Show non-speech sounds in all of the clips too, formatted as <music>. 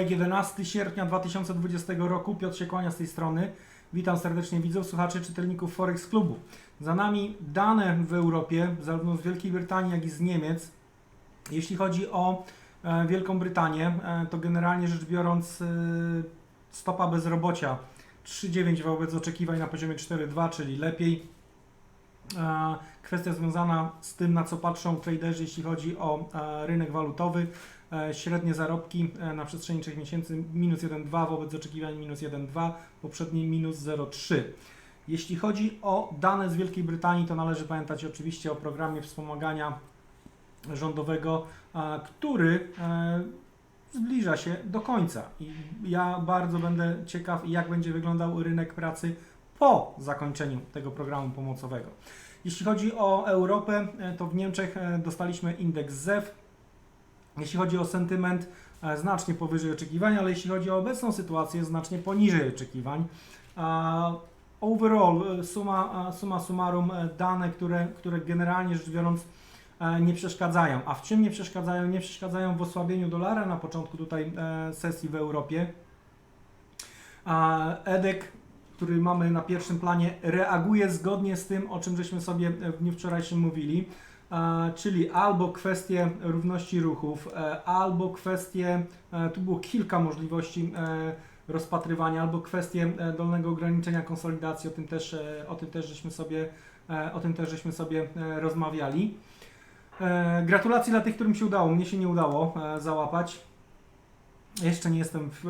Wtorek 11 sierpnia 2020 roku. Piotr się kłania z tej strony. Witam serdecznie widzów, słuchaczy, czytelników Forex Klubu. Za nami dane w Europie, zarówno z Wielkiej Brytanii, jak i z Niemiec. Jeśli chodzi o e, Wielką Brytanię, e, to generalnie rzecz biorąc e, stopa bezrobocia 3,9 wobec oczekiwań na poziomie 4,2, czyli lepiej. Kwestia związana z tym, na co patrzą traderzy, jeśli chodzi o rynek walutowy. E, Średnie zarobki e, na przestrzeni 3 miesięcy minus 1,2 wobec oczekiwań minus 1,2, poprzedni minus 0,3. Jeśli chodzi o dane z Wielkiej Brytanii, to należy pamiętać oczywiście o programie wspomagania rządowego, który e, zbliża się do końca. I ja bardzo będę ciekaw, jak będzie wyglądał rynek pracy po zakończeniu tego programu pomocowego. Jeśli chodzi o Europę, to w Niemczech dostaliśmy indeks ZEW. Jeśli chodzi o sentyment, e, znacznie powyżej oczekiwań, ale jeśli chodzi o obecną sytuację, znacznie poniżej oczekiwań. Overall, e, suma, suma summarum, e, dane, które, które generalnie rzecz biorąc nie przeszkadzają. A w czym nie przeszkadzają? Nie przeszkadzają w osłabieniu dolara na początku tutaj sesji w Europie. EDEK, który mamy na pierwszym planie, reaguje zgodnie z tym, o czym żeśmy sobie w dniu wczorajszym mówili, czyli albo kwestie równości ruchów, e, albo kwestie, e, tu było kilka możliwości e, rozpatrywania, albo kwestie dolnego ograniczenia konsolidacji, o tym też, o tym też żeśmy sobie, o tym też żeśmy sobie rozmawiali. Gratulacje dla tych, którym się udało. Mnie się nie udało załapać. Jeszcze nie jestem w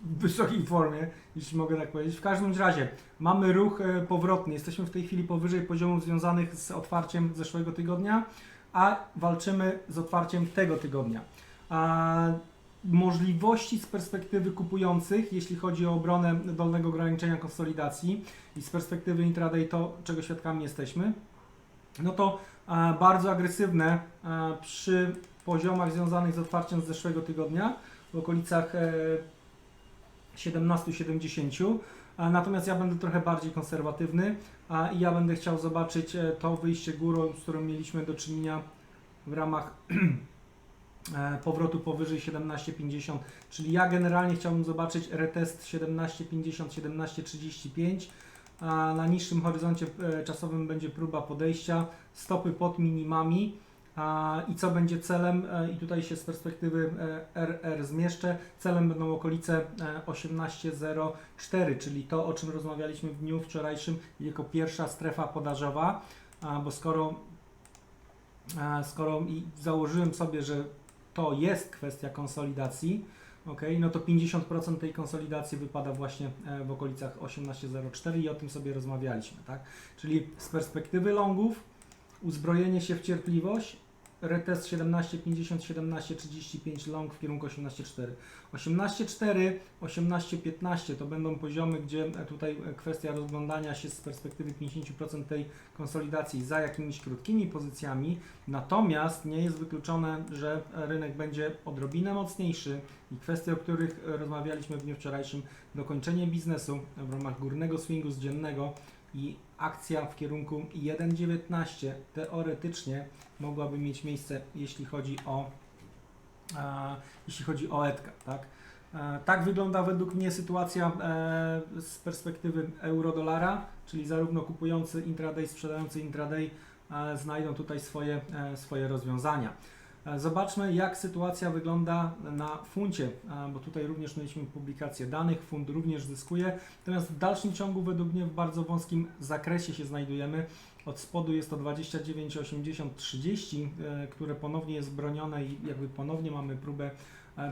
wysokiej formie, jeśli mogę tak powiedzieć. W każdym razie mamy ruch e, powrotny. Jesteśmy w tej chwili powyżej poziomów związanych z otwarciem zeszłego tygodnia, a walczymy z otwarciem tego tygodnia. A możliwości z perspektywy kupujących, jeśli chodzi o obronę dolnego ograniczenia konsolidacji i z perspektywy intraday to, czego świadkami jesteśmy, no to e, bardzo agresywne e, przy poziomach związanych z otwarciem z zeszłego tygodnia w okolicach 17-70. E, Natomiast ja będę trochę bardziej konserwatywny i ja będę chciał zobaczyć e, to wyjście górą, z którym mieliśmy do czynienia w ramach <clears throat> e, powrotu powyżej 17,50, czyli ja generalnie chciałbym zobaczyć retest 17,50, 17,35, a na niższym horyzoncie e, czasowym będzie próba podejścia, stopy pod minimami i co będzie celem, e, i tutaj się z perspektywy e, RR zmieszczę, celem będą okolice e, 18,04, czyli to, o czym rozmawialiśmy w dniu wczorajszym jako pierwsza strefa podażowa, bo skoro, e, skoro i założyłem sobie, że to jest kwestia konsolidacji, ok, no to 50% tej konsolidacji wypada właśnie e, w okolicach 18,04 i o tym sobie rozmawialiśmy, tak? Czyli z perspektywy longów uzbrojenie się w cierpliwość, retest 17,50, 17,35 long w kierunku 18,4. 18,4, 18,15 to będą poziomy, gdzie e, tutaj e, kwestia rozglądania się z perspektywy 50% tej konsolidacji za jakimiś krótkimi pozycjami, natomiast nie jest wykluczone, że rynek będzie odrobinę mocniejszy i kwestie, o których e, rozmawialiśmy w dniu wczorajszym, dokończenie biznesu w ramach górnego swingu z dziennego i akcja w kierunku 1,19 teoretycznie mogłaby mieć miejsce, jeśli chodzi o, e, jeśli chodzi o ETK, tak? E, tak wygląda według mnie sytuacja e, z perspektywy euro-dolara, czyli zarówno kupujący intraday, sprzedający intraday e, znajdą tutaj swoje, e, swoje rozwiązania. E, Zobaczmy, jak sytuacja wygląda na funcie, e, bo tutaj również mieliśmy publikację danych, funt również zyskuje, natomiast w dalszym ciągu według mnie w bardzo wąskim zakresie się znajdujemy. Od spodu jest to 29,80-30, e, które ponownie jest bronione i jakby ponownie mamy próbę,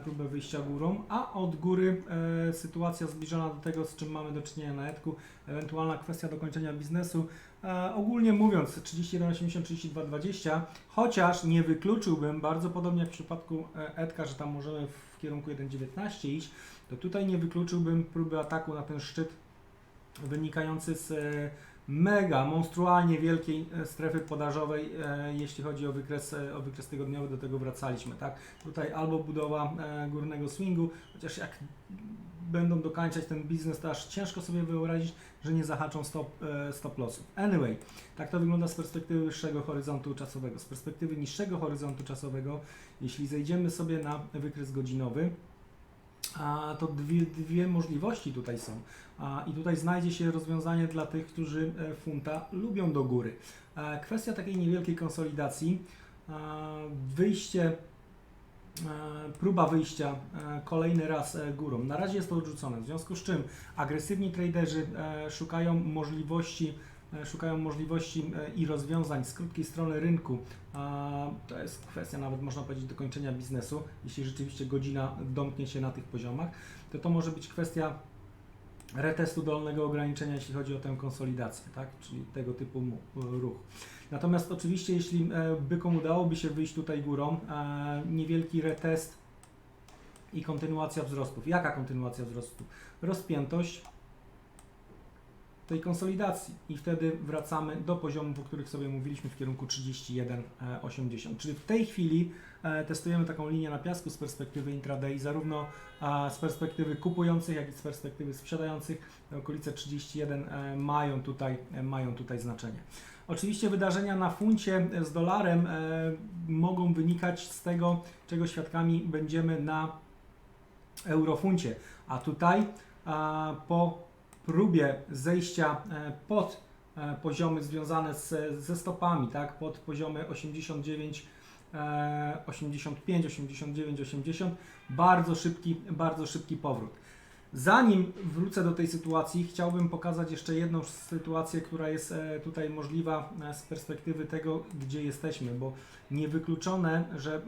próbę wyjścia górą, a od góry e, sytuacja zbliżona do tego, z czym mamy do czynienia na etku, ewentualna kwestia dokończenia biznesu. E, ogólnie mówiąc 31,80, 32,20, chociaż nie wykluczyłbym, bardzo podobnie jak w przypadku e, Edka, że tam możemy w kierunku 1,19 iść, to tutaj nie wykluczyłbym próby ataku na ten szczyt wynikający z e, mega, monstrualnie wielkiej e, strefy podażowej, e, jeśli chodzi o wykres, e, o wykres tygodniowy, do tego wracaliśmy, tak? Tutaj albo budowa górnego swingu, chociaż jak będą dokańczać ten biznes, to aż ciężko sobie wyobrazić, że nie zahaczą stop, stop lossów. Anyway, tak to wygląda z perspektywy wyższego horyzontu czasowego. Z perspektywy niższego horyzontu czasowego, jeśli zejdziemy sobie na wykres godzinowy, to dwie, dwie możliwości tutaj są. I tutaj znajdzie się rozwiązanie dla tych, którzy e, funta lubią do góry. E, Kwestia takiej niewielkiej konsolidacji, e, wyjście, próba wyjścia kolejny raz górą. Na razie jest to odrzucone, w związku z czym agresywni traderzy szukają możliwości, szukają możliwości e, i rozwiązań z krótkiej strony rynku. To jest kwestia nawet można powiedzieć dokończenia biznesu. Jeśli rzeczywiście godzina domknie się na tych poziomach, to to może być kwestia retestu dolnego ograniczenia, jeśli chodzi o tę konsolidację, tak? czyli tego typu mu- ruch. Natomiast oczywiście, jeśli e, bykom udałoby się wyjść tutaj górą, e, niewielki retest i kontynuacja wzrostów. Jaka kontynuacja wzrostu? Rozpiętość tej konsolidacji i wtedy wracamy do poziomów, o których sobie mówiliśmy w kierunku 31,80. Czyli w tej chwili e, testujemy taką linię na piasku z perspektywy intraday, zarówno z perspektywy kupujących, jak i z perspektywy sprzedających. Okolice 31 e, mają tutaj, e, mają tutaj znaczenie. Oczywiście wydarzenia na funcie z dolarem e, mogą wynikać z tego, czego świadkami będziemy na eurofuncie. A tutaj po próbie zejścia e, pod e, poziomy związane z, ze stopami, tak, pod poziomy 89, e, 85, 89, 80, bardzo szybki, bardzo szybki powrót. Zanim wrócę do tej sytuacji, chciałbym pokazać jeszcze jedną sytuację, która jest e, tutaj możliwa z perspektywy tego, gdzie jesteśmy, bo niewykluczone, że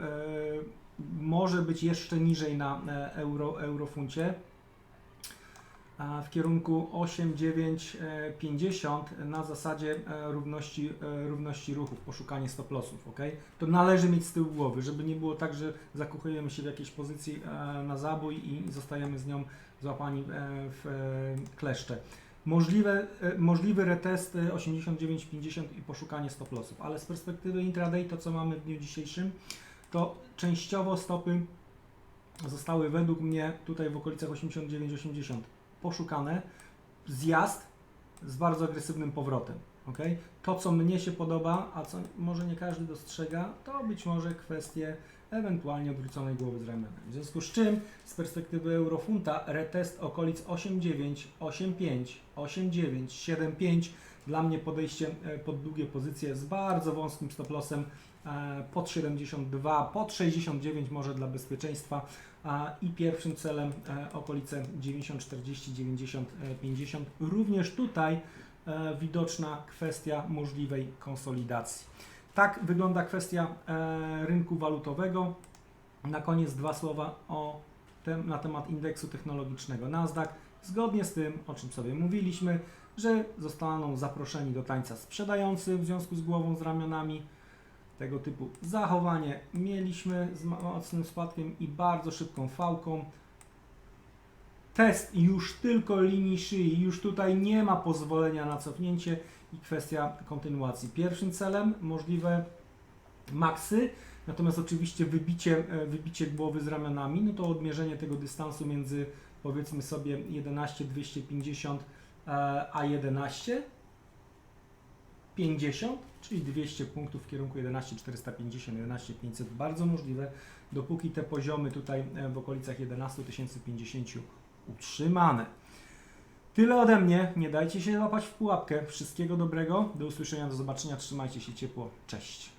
może być jeszcze niżej na euro, eurofuncie w kierunku 8,950 na zasadzie e, równości, e, równości ruchów, poszukanie stop lossów, ok? To należy mieć z tyłu głowy, żeby nie było tak, że zakuchujemy się w jakiejś pozycji e, na zabój i zostajemy z nią złapani e, w e, kleszcze. Możliwe, e, możliwy retest e, 89,50 i poszukanie stop lossów, ale z perspektywy intraday to co mamy w dniu dzisiejszym, to częściowo stopy zostały według mnie tutaj w okolicach 89-80 poszukane, zjazd z bardzo agresywnym powrotem. ok? To, co mnie się podoba, a co może nie każdy dostrzega, to być może kwestie ewentualnie odwróconej głowy z ramenem. W związku z czym z perspektywy eurofunta retest okolic 8,9, 8,5, 8,9, 7,5 dla mnie podejście e, pod długie pozycje z bardzo wąskim stop lossem e, pod 72, pod 69 może dla bezpieczeństwa i pierwszym celem e, okolice 90, 40, 90, e, 50. Również tutaj widoczna kwestia możliwej konsolidacji. Tak wygląda kwestia rynku walutowego. Na koniec dwa słowa o tem, na temat indeksu technologicznego Nasdaq. Zgodnie z tym, o czym sobie mówiliśmy, że zostaną zaproszeni do tańca sprzedający w związku z głową z ramionami. Tego typu zachowanie mieliśmy z mocnym spadkiem i bardzo szybką fałką. Test już tylko linii szyi, już tutaj nie ma pozwolenia na cofnięcie i kwestia kontynuacji. Pierwszym celem możliwe maksy, natomiast oczywiście wybicie, e, wybicie głowy z ramionami, no to odmierzenie tego dystansu między powiedzmy sobie 11 250 e, a 11 50, czyli 200 punktów w kierunku 11 450, 11 500, bardzo możliwe, dopóki te poziomy tutaj e, w okolicach 11 050 utrzymane. Tyle ode mnie, nie dajcie się złapać w pułapkę. Wszystkiego dobrego, do usłyszenia, do zobaczenia, trzymajcie się ciepło, cześć.